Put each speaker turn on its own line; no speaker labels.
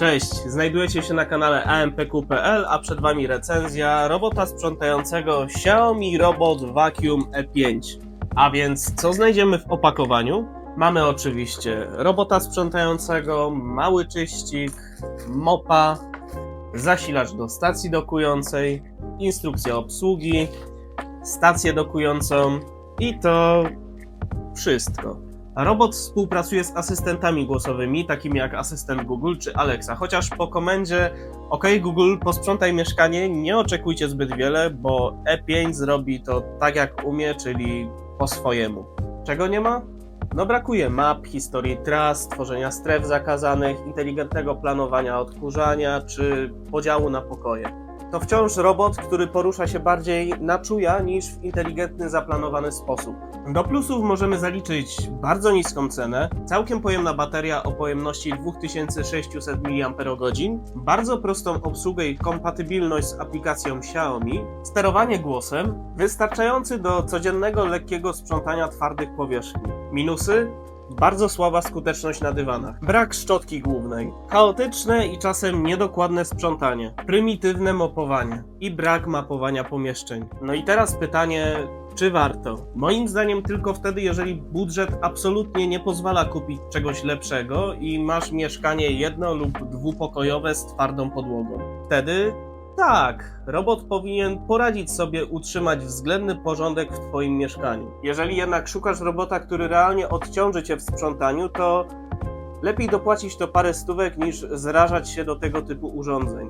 Cześć, znajdujecie się na kanale ampq.pl, a przed Wami recenzja robota sprzątającego Xiaomi Robot Vacuum E5. A więc co znajdziemy w opakowaniu? Mamy oczywiście robota sprzątającego, mały czyścik, mopa, zasilacz do stacji dokującej, instrukcja obsługi, stację dokującą i to wszystko. Robot współpracuje z asystentami głosowymi, takimi jak asystent Google czy Alexa, chociaż po komendzie OK Google, posprzątaj mieszkanie, nie oczekujcie zbyt wiele, bo E5 zrobi to tak jak umie, czyli po swojemu. Czego nie ma? No brakuje map, historii tras, tworzenia stref zakazanych, inteligentnego planowania odkurzania czy podziału na pokoje. To wciąż robot, który porusza się bardziej na czuja niż w inteligentny, zaplanowany sposób. Do plusów możemy zaliczyć bardzo niską cenę, całkiem pojemna bateria o pojemności 2600 mAh, bardzo prostą obsługę i kompatybilność z aplikacją Xiaomi, sterowanie głosem, wystarczający do codziennego lekkiego sprzątania twardych powierzchni. Minusy? Bardzo słaba skuteczność na dywanach. Brak szczotki głównej. Chaotyczne i czasem niedokładne sprzątanie. Prymitywne mopowanie. I brak mapowania pomieszczeń. No i teraz pytanie, czy warto? Moim zdaniem tylko wtedy, jeżeli budżet absolutnie nie pozwala kupić czegoś lepszego i masz mieszkanie jedno lub dwupokojowe z twardą podłogą. Wtedy tak, robot powinien poradzić sobie utrzymać względny porządek w Twoim mieszkaniu. Jeżeli jednak szukasz robota, który realnie odciąży Cię w sprzątaniu, to lepiej dopłacić to parę stówek niż zrażać się do tego typu urządzeń.